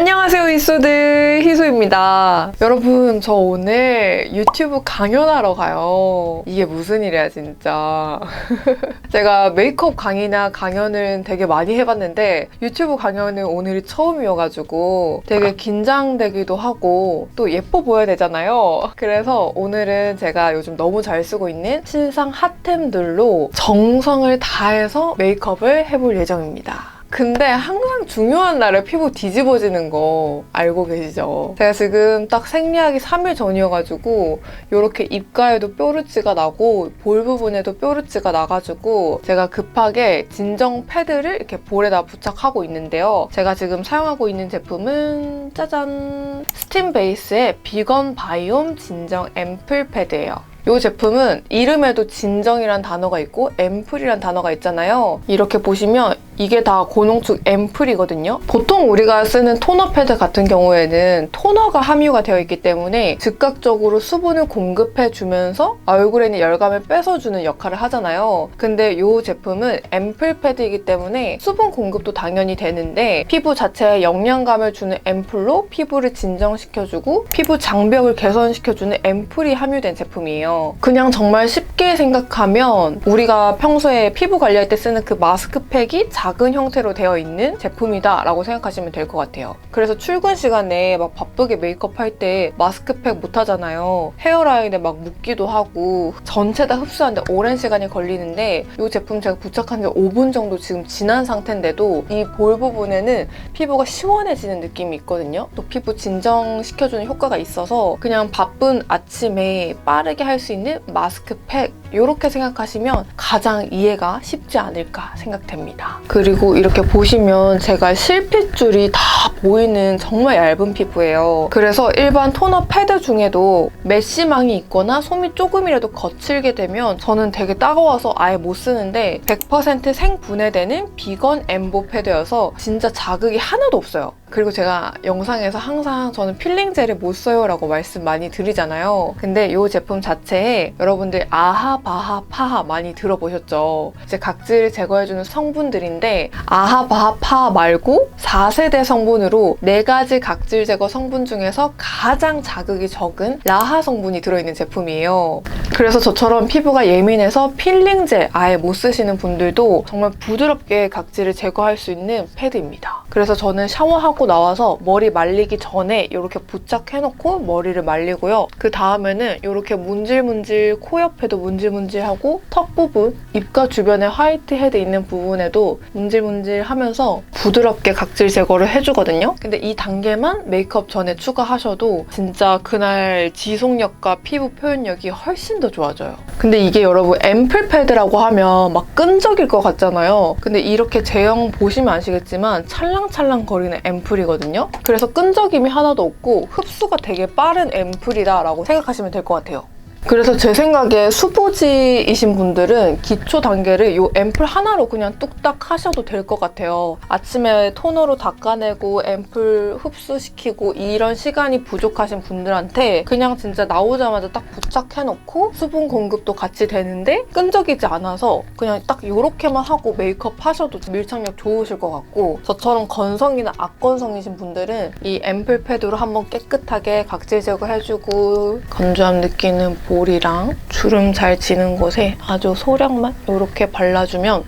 안녕하세요 이수들. 희수입니다. 여러분 저 오늘 유튜브 강연하러 가요. 이게 무슨 일이야 진짜. 제가 메이크업 강의나 강연을 되게 많이 해봤는데 유튜브 강연은 오늘이 처음이어가지고 되게 긴장되기도 하고 또 예뻐 보여야 되잖아요. 그래서 오늘은 제가 요즘 너무 잘 쓰고 있는 신상 핫템들로 정성을 다해서 메이크업을 해볼 예정입니다 근데 항상 중요한 날에 피부 뒤집어지는 거 알고 계시죠? 제가 지금 딱 생리하기 3일 전이어가지고 이렇게 입가에도 뾰루지가 나고 볼 부분에도 뾰루지가 나가지고 제가 급하게 진정 패드를 이렇게 볼에다 부착하고 있는데요. 제가 지금 사용하고 있는 제품은 짜잔 스팀 베이스의 비건 바이옴 진정 앰플 패드예요. 이 제품은 이름에도 진정이란 단어가 있고 앰플이란 단어가 있잖아요. 이렇게 보시면 이게 다 고농축 앰플이거든요. 보통 우리가 쓰는 토너 패드 같은 경우에는 토너가 함유가 되어 있기 때문에 즉각적으로 수분을 공급해 주면서 얼굴에 있는 열감을 뺏어주는 역할을 하잖아요. 근데 이 제품은 앰플 패드이기 때문에 수분 공급도 당연히 되는데 피부 자체에 영양감을 주는 앰플로 피부를 진정시켜주고 피부 장벽을 개선시켜주는 앰플이 함유된 제품이에요. 그냥 정말 쉽게 생각하면 우리가 평소에 피부 관리할 때 쓰는 그 마스크팩이 작은 형태로 되어 있는 제품이다 라고 생각하시면 될 것 같아요. 그래서 출근 시간에 막 바쁘게 메이크업 할 때 마스크팩 못 하잖아요. 헤어라인에 막 묻기도 하고 전체 다 흡수하는데 오랜 시간이 걸리는데 이 제품 제가 부착한 지 5분 정도 지금 지난 상태인데도 이 볼 부분에는 피부가 시원해지는 느낌이 있거든요. 또 피부 진정시켜주는 효과가 있어서 그냥 바쁜 아침에 빠르게 할수 있는 마스크팩 이렇게 생각하시면 가장 이해가 쉽지 않을까 생각됩니다. 그리고 이렇게 보시면 제가 실핏줄이 다 보이는 정말 얇은 피부예요. 그래서 일반 토너 패드 중에도 메쉬망이 있거나 솜이 조금이라도 거칠게 되면 저는 되게 따가워서 아예 못 쓰는데 100% 생분해되는 비건 엠보 패드여서 진짜 자극이 하나도 없어요. 그리고 제가 영상에서 항상 저는 필링 젤을 못 써요 라고 말씀 많이 드리잖아요. 근데 이 제품 자체에 여러분들 아하, 바하, 파하 많이 들어보셨죠? 이제 각질을 제거해주는 성분들인데 아하, 바하, 파하 말고 4세대 성분으로 4가지 각질 제거 성분 중에서 가장 자극이 적은 라하 성분이 들어있는 제품이에요. 그래서 저처럼 피부가 예민해서 필링 젤 아예 못 쓰시는 분들도 정말 부드럽게 각질을 제거할 수 있는 패드입니다. 그래서 저는 샤워하고 나와서 머리 말리기 전에 이렇게 부착해놓고 머리를 말리고요. 그 다음에는 이렇게 문질문질 코 옆에도 문질문질하고 턱 부분, 입가 주변에 화이트 헤드 있는 부분에도 문질문질 하면서 부드럽게 각질 제거를 해주거든요. 근데 이 단계만 메이크업 전에 추가하셔도 진짜 그날 지속력과 피부 표현력이 훨씬 더 좋아져요. 근데 이게 여러분 앰플 패드라고 하면 막 끈적일 것 같잖아요. 근데 이렇게 제형 보시면 아시겠지만 찰랑 찰랑 거리는 앰플이거든요. 그래서 끈적임이 하나도 없고 흡수가 되게 빠른 앰플이다라고 생각하시면 될 것 같아요. 그래서 제 생각에 수부지이신 분들은 기초 단계를 이 앰플 하나로 그냥 뚝딱 하셔도 될 것 같아요. 아침에 토너로 닦아내고 앰플 흡수시키고 이런 시간이 부족하신 분들한테 그냥 진짜 나오자마자 딱 부착해놓고 수분 공급도 같이 되는데 끈적이지 않아서 그냥 딱 이렇게만 하고 메이크업 하셔도 밀착력 좋으실 것 같고 저처럼 건성이나 악건성이신 분들은 이 앰플 패드로 한번 깨끗하게 각질 제거해주고 건조함 느끼는 볼이랑 주름 잘 지는 곳에 아주 소량만 이렇게 발라주면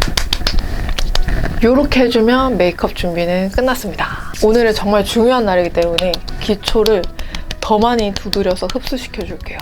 이렇게 해주면 메이크업 준비는 끝났습니다. 오늘은 정말 중요한 날이기 때문에 기초를 더 많이 두드려서 흡수시켜 줄게요.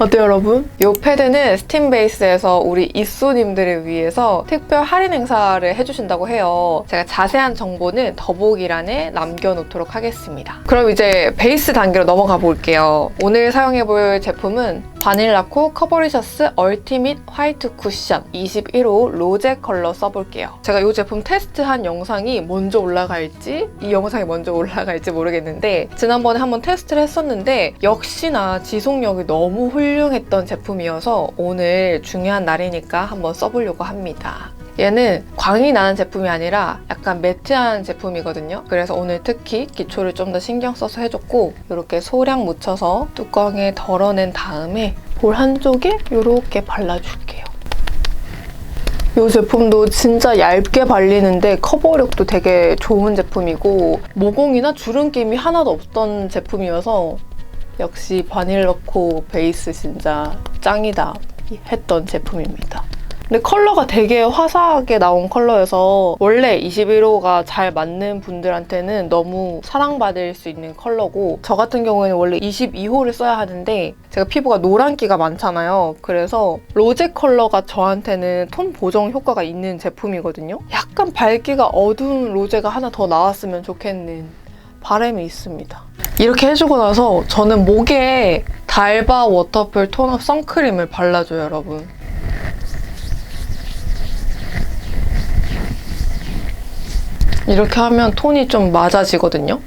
어때요 여러분? 이 패드는 스팀 베이스에서 우리 이쏘님들을 위해서 특별 할인 행사를 해주신다고 해요. 제가 자세한 정보는 더보기란에 남겨놓도록 하겠습니다. 그럼 이제 베이스 단계로 넘어가 볼게요. 오늘 사용해볼 제품은 바닐라코 커버리셔스 얼티밋 화이트 쿠션 21호 로제 컬러 써볼게요. 제가 이 제품 테스트한 영상이 먼저 올라갈지 이 영상이 먼저 올라갈지 모르겠는데 지난번에 한번 테스트를 했었는데 역시나 지속력이 너무 훌륭했던 제품이어서 오늘 중요한 날이니까 한번 써보려고 합니다. 얘는 광이 나는 제품이 아니라 약간 매트한 제품이거든요. 그래서 오늘 특히 기초를 좀 더 신경 써서 해줬고 이렇게 소량 묻혀서 뚜껑에 덜어낸 다음에 볼 한쪽에 이렇게 발라줄게요. 이 제품도 진짜 얇게 발리는데 커버력도 되게 좋은 제품이고 모공이나 주름김이 하나도 없던 제품이어서 역시 바닐러코 베이스 진짜 짱이다 했던 제품입니다. 근데 컬러가 되게 화사하게 나온 컬러여서 원래 21호가 잘 맞는 분들한테는 너무 사랑받을 수 있는 컬러고 저 같은 경우에는 원래 22호를 써야 하는데 제가 피부가 노란기가 많잖아요. 그래서 로제 컬러가 저한테는 톤 보정 효과가 있는 제품이거든요. 약간 밝기가 어두운 로제가 하나 더 나왔으면 좋겠는 바람이 있습니다. 이렇게 해주고 나서 저는 목에 달바 워터풀 톤업 선크림을 발라줘요, 여러분. 이렇게 하면 톤이 좀 맞아지거든요.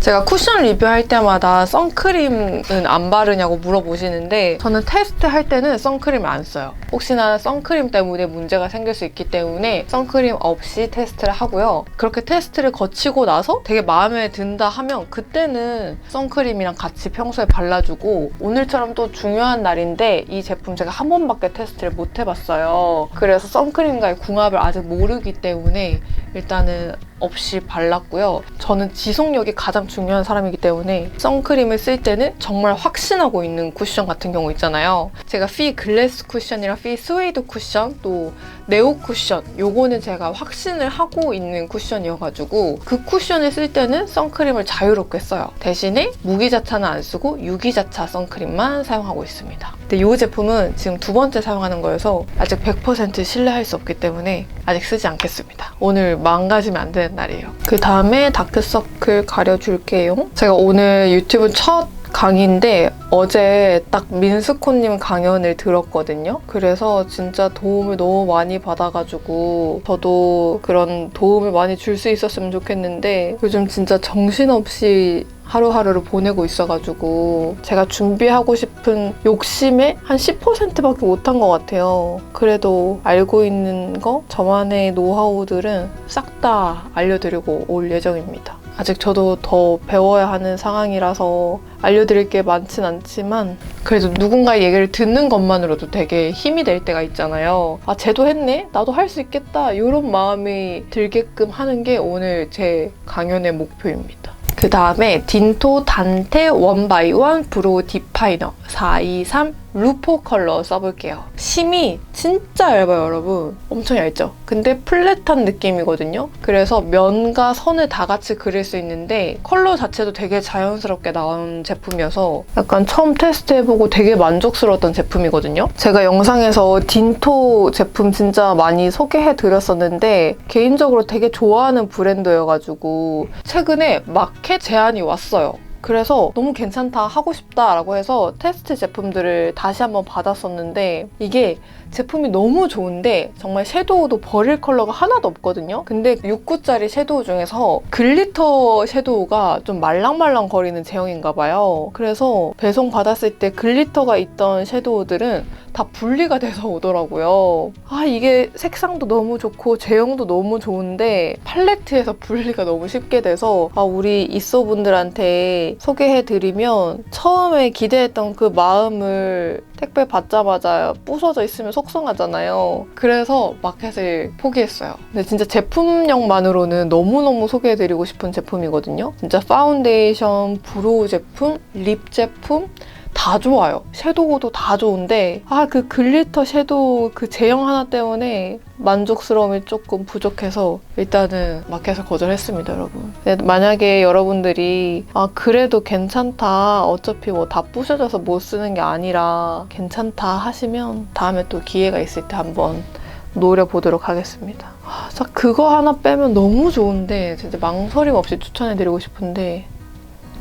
제가 쿠션 리뷰할 때마다 선크림은 안 바르냐고 물어보시는데 저는 테스트 할 때는 선크림을 안 써요. 혹시나 선크림 때문에 문제가 생길 수 있기 때문에 선크림 없이 테스트를 하고요. 그렇게 테스트를 거치고 나서 되게 마음에 든다 하면 그때는 선크림이랑 같이 평소에 발라주고 오늘처럼 또 중요한 날인데 이 제품 제가 한 번밖에 테스트를 못 해봤어요. 그래서 선크림과의 궁합을 아직 모르기 때문에 일단은 없이 발랐고요. 저는 지속력이 가장 중요한 사람이기 때문에 선크림을 쓸 때는 정말 확신하고 있는 쿠션 같은 경우 있잖아요. 제가 피 글래스 쿠션이랑 피 스웨이드 쿠션 또 네오 쿠션 요거는 제가 확신을 하고 있는 쿠션이어가지고 그 쿠션을 쓸 때는 선크림을 자유롭게 써요. 대신에 무기자차는 안 쓰고 유기자차 선크림만 사용하고 있습니다. 근데 이 제품은 지금 두 번째 사용하는 거여서 아직 100% 신뢰할 수 없기 때문에 아직 쓰지 않겠습니다. 오늘 망가지면 안 되는 날이에요. 그 다음에 다크서클 가려줄게요. 제가 오늘 유튜브 첫 강의인데 어제 딱 민스코님 강연을 들었거든요. 그래서 진짜 도움을 너무 많이 받아가지고 저도 그런 도움을 많이 줄 수 있었으면 좋겠는데 요즘 진짜 정신없이 하루하루를 보내고 있어가지고 제가 준비하고 싶은 욕심의 한 10%밖에 못한 것 같아요. 그래도 알고 있는 거 저만의 노하우들은 싹 다 알려드리고 올 예정입니다. 아직 저도 더 배워야 하는 상황이라서 알려드릴 게 많진 않지만 그래도 누군가의 얘기를 듣는 것만으로도 되게 힘이 될 때가 있잖아요. 아, 쟤도 했네? 나도 할 수 있겠다. 이런 마음이 들게끔 하는 게 오늘 제 강연의 목표입니다. 그 다음에 딘토 단테 원바이원 브로우 디파이너 423 루포 컬러 써볼게요. 심이 진짜 얇아요, 여러분. 엄청 얇죠? 근데 플랫한 느낌이거든요. 그래서 면과 선을 다 같이 그릴 수 있는데 컬러 자체도 되게 자연스럽게 나온 제품이어서 약간 처음 테스트해보고 되게 만족스러웠던 제품이거든요. 제가 영상에서 딘토 제품 진짜 많이 소개해드렸었는데 개인적으로 되게 좋아하는 브랜드여가지고 최근에 마켓 제안이 왔어요. 그래서 너무 괜찮다 하고 싶다라고 해서 테스트 제품들을 다시 한번 받았었는데 이게 제품이 너무 좋은데 정말 섀도우도 버릴 컬러가 하나도 없거든요. 근데 6구짜리 섀도우 중에서 글리터 섀도우가 좀 말랑말랑 거리는 제형인가 봐요. 그래서 배송 받았을 때 글리터가 있던 섀도우들은 다 분리가 돼서 오더라고요. 아 이게 색상도 너무 좋고 제형도 너무 좋은데 팔레트에서 분리가 너무 쉽게 돼서 아 우리 있어 분들한테 소개해드리면 처음에 기대했던 그 마음을 택배 받자마자 부서져 있으면 속상하잖아요. 그래서 마켓을 포기했어요. 근데 진짜 제품력만으로는 너무너무 소개해드리고 싶은 제품이거든요. 진짜 파운데이션, 브로우 제품, 립 제품, 다 좋아요. 섀도우도 다 좋은데 아 그 글리터 섀도우 그 제형 하나 때문에 만족스러움이 조금 부족해서 일단은 마켓을 거절했습니다, 여러분. 만약에 여러분들이 아 그래도 괜찮다. 어차피 뭐 다 부셔져서 못 쓰는 게 아니라 괜찮다 하시면 다음에 또 기회가 있을 때 한번 노려보도록 하겠습니다. 아, 진짜 그거 하나 빼면 너무 좋은데 진짜 망설임 없이 추천해드리고 싶은데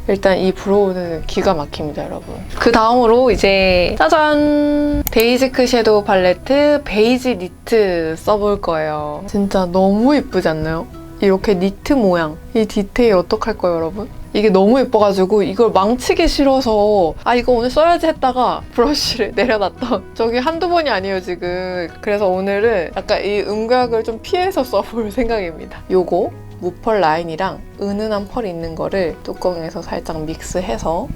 일단 이 브로우는 기가 막힙니다, 여러분. 그 다음으로 이제 짜잔! 베이지크 섀도우 팔레트 베이지 니트 써볼 거예요. 진짜 너무 예쁘지 않나요? 이렇게 니트 모양. 이 디테일 어떡할 거예요, 여러분? 이게 너무 예뻐가지고 이걸 망치기 싫어서 아 이거 오늘 써야지 했다가 브러쉬를 내려놨던 적이 한두 번이 아니에요 지금 그래서 오늘은 약간 이 음각을 좀 피해서 써볼 생각입니다 요거 무펄 라인이랑 은은한 펄이 있는 거를 뚜껑에서 살짝 믹스해서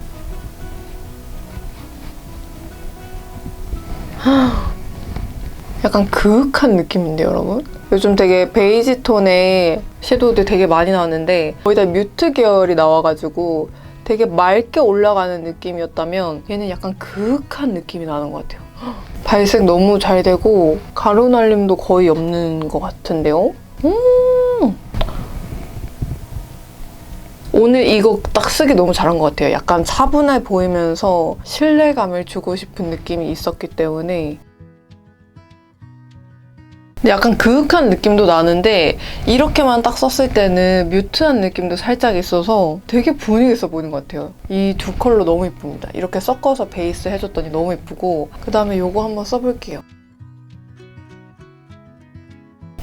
약간 그윽한 느낌인데 여러분? 요즘 되게 베이지 톤의 섀도우들 되게 많이 나왔는데 거의 다 뮤트 계열이 나와가지고 되게 맑게 올라가는 느낌이었다면 얘는 약간 그윽한 느낌이 나는 것 같아요. 헉, 발색 너무 잘 되고 가루 날림도 거의 없는 것 같은데요? 음! 오늘 이거 딱 쓰기 너무 잘한 것 같아요. 약간 차분해 보이면서 신뢰감을 주고 싶은 느낌이 있었기 때문에 약간 그윽한 느낌도 나는데 이렇게만 딱 썼을 때는 뮤트한 느낌도 살짝 있어서 되게 분위기 있어 보이는 것 같아요. 이 두 컬러 너무 이쁩니다. 이렇게 섞어서 베이스 해줬더니 너무 이쁘고 그 다음에 이거 한번 써볼게요.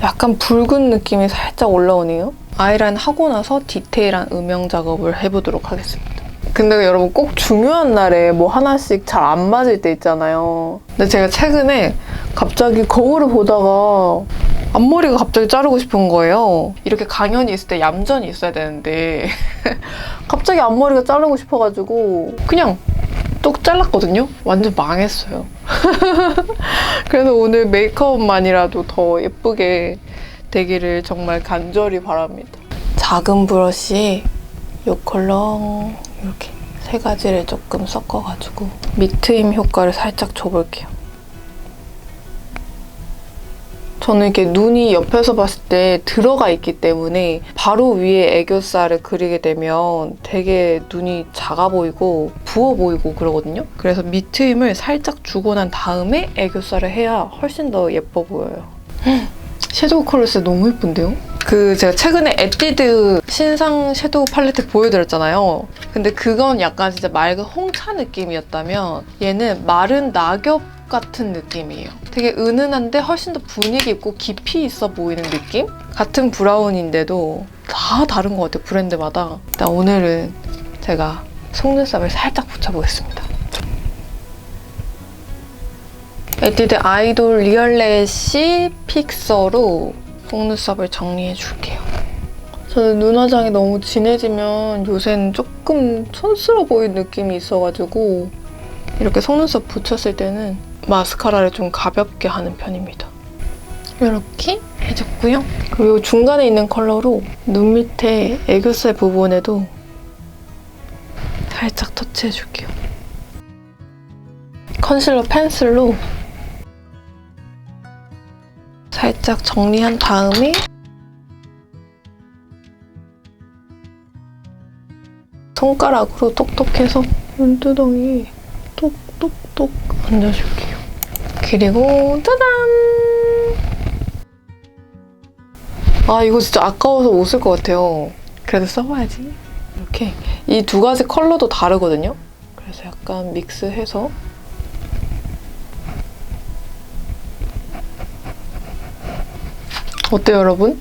약간 붉은 느낌이 살짝 올라오네요. 아이라인 하고 나서 디테일한 음영 작업을 해보도록 하겠습니다. 근데 여러분 꼭 중요한 날에 뭐 하나씩 잘 안 맞을 때 있잖아요. 근데 제가 최근에 갑자기 거울을 보다가 앞머리가 갑자기 자르고 싶은 거예요. 이렇게 강연이 있을 때 얌전히 있어야 되는데 갑자기 앞머리가 자르고 싶어가지고 그냥 뚝 잘랐거든요. 완전 망했어요. 그래서 오늘 메이크업만이라도 더 예쁘게 되기를 정말 간절히 바랍니다. 작은 브러쉬에 이 컬러 이렇게 세 가지를 조금 섞어가지고 밑트임 효과를 살짝 줘볼게요. 저는 이렇게 눈이 옆에서 봤을 때 들어가 있기 때문에 바로 위에 애교살을 그리게 되면 되게 눈이 작아 보이고 부어 보이고 그러거든요. 그래서 밑트임을 살짝 주고 난 다음에 애교살을 해야 훨씬 더 예뻐 보여요. 섀도우 컬러스 너무 예쁜데요? 그 제가 최근에 에뛰드 신상 섀도우 팔레트 보여드렸잖아요. 근데 그건 약간 진짜 맑은 홍차 느낌이었다면 얘는 마른 낙엽 같은 느낌이에요. 되게 은은한데 훨씬 더 분위기 있고 깊이 있어 보이는 느낌? 같은 브라운인데도 다 다른 것 같아요, 브랜드마다. 일단 오늘은 제가 속눈썹을 살짝 붙여보겠습니다. 에뛰드 아이돌 리얼래쉬 픽서로 속눈썹을 정리해 줄게요. 저는 눈 화장이 너무 진해지면 요새는 조금 촌스러워 보이는 느낌이 있어가지고 이렇게 속눈썹 붙였을 때는 마스카라를 좀 가볍게 하는 편입니다. 이렇게 해줬고요. 그리고 중간에 있는 컬러로 눈 밑에 애교살 부분에도 살짝 터치해줄게요. 컨실러 펜슬로 살짝 정리한 다음에 손가락으로 톡톡해서 눈두덩이 똑똑똑 얹어줄게요. 그리고 짜잔! 아 이거 진짜 아까워서 못 쓸 것 같아요. 그래도 써봐야지. 이렇게 이 두 가지 컬러도 다르거든요. 그래서 약간 믹스해서 어때요, 여러분?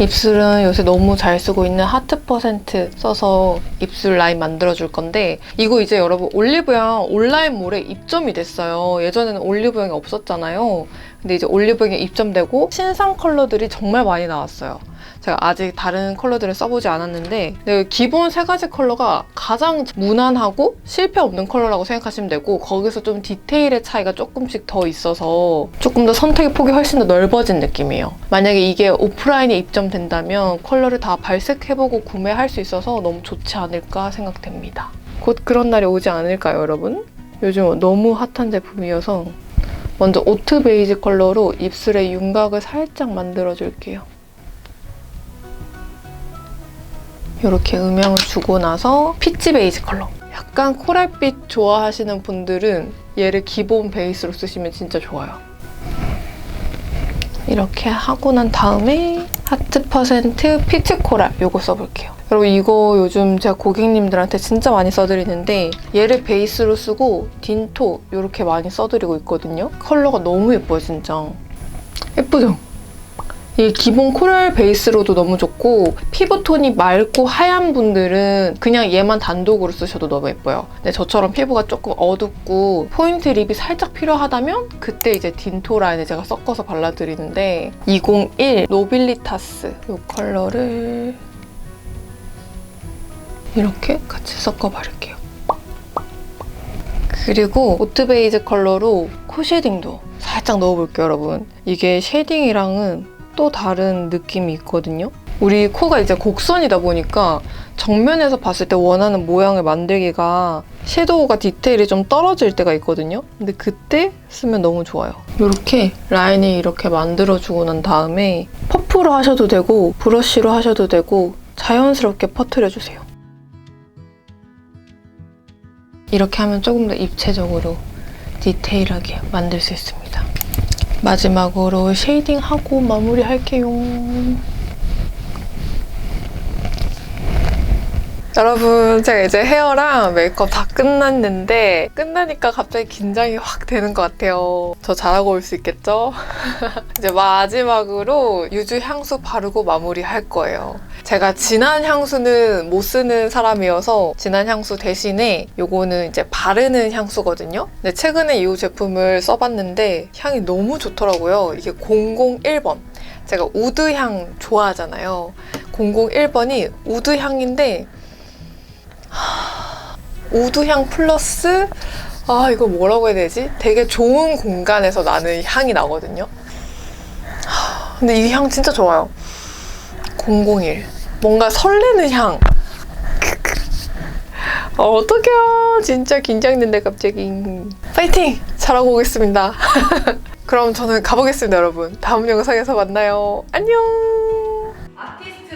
입술은 요새 너무 잘 쓰고 있는 하트 퍼센트 써서 입술 라인 만들어줄 건데 이거 이제 여러분 올리브영 온라인몰에 입점이 됐어요. 예전에는 올리브영이 없었잖아요. 근데 이제 올리브영에 입점되고 신상 컬러들이 정말 많이 나왔어요. 제가 아직 다른 컬러들을 써보지 않았는데 네, 기본 세 가지 컬러가 가장 무난하고 실패 없는 컬러라고 생각하시면 되고 거기서 좀 디테일의 차이가 조금씩 더 있어서 조금 더 선택의 폭이 훨씬 더 넓어진 느낌이에요. 만약에 이게 오프라인에 입점된다면 컬러를 다 발색해보고 구매할 수 있어서 너무 좋지 않을까 생각됩니다. 곧 그런 날이 오지 않을까요, 여러분? 요즘 너무 핫한 제품이어서 먼저 오트 베이지 컬러로 입술의 윤곽을 살짝 만들어줄게요. 이렇게 음영을 주고 나서 피치 베이지 컬러. 약간 코랄빛 좋아하시는 분들은 얘를 기본 베이스로 쓰시면 진짜 좋아요. 이렇게 하고 난 다음에 하트 퍼센트 피치 코랄 이거 써볼게요. 여러분 이거 요즘 제가 고객님들한테 진짜 많이 써드리는데 얘를 베이스로 쓰고 딘토 이렇게 많이 써드리고 있거든요. 컬러가 너무 예뻐요 진짜. 예쁘죠? 이 기본 코랄 베이스로도 너무 좋고 피부톤이 맑고 하얀 분들은 그냥 얘만 단독으로 쓰셔도 너무 예뻐요. 근데 저처럼 피부가 조금 어둡고 포인트 립이 살짝 필요하다면 그때 이제 딘토 라인을 제가 섞어서 발라드리는데 201 노빌리타스 이 컬러를 이렇게 같이 섞어 바를게요. 그리고 오트 베이지 컬러로 코 쉐딩도 살짝 넣어볼게요, 여러분. 이게 쉐딩이랑은 또 다른 느낌이 있거든요. 우리 코가 이제 곡선이다 보니까 정면에서 봤을 때 원하는 모양을 만들기가 섀도우가 디테일이 좀 떨어질 때가 있거든요. 근데 그때 쓰면 너무 좋아요. 이렇게 라인을 이렇게 만들어주고 난 다음에 퍼프로 하셔도 되고 브러쉬로 하셔도 되고 자연스럽게 퍼트려주세요. 이렇게 하면 조금 더 입체적으로 디테일하게 만들 수 있습니다. 마지막으로 쉐이딩하고 마무리할게요. 여러분, 제가 이제 헤어랑 메이크업 다 끝났는데, 끝나니까 갑자기 긴장이 확 되는 것 같아요. 저 잘하고 올 수 있겠죠? 이제 마지막으로 유주 향수 바르고 마무리 할 거예요. 제가 진한 향수는 못 쓰는 사람이어서 진한 향수 대신에 요거는 이제 바르는 향수거든요. 근데 최근에 이 제품을 써봤는데 향이 너무 좋더라고요. 이게 001번. 제가 우드 향 좋아하잖아요. 001번이 우드 향인데 우드 향 플러스 아 이거 뭐라고 해야 되지? 되게 좋은 공간에서 나는 향이 나거든요. 하, 근데 이 향 진짜 좋아요. 001 뭔가 설레는 향. 어, 어떡해요. 진짜 긴장된다 갑자기. 파이팅! 잘하고 오겠습니다. 그럼 저는 가보겠습니다 여러분. 다음 영상에서 만나요. 안녕! 아티스트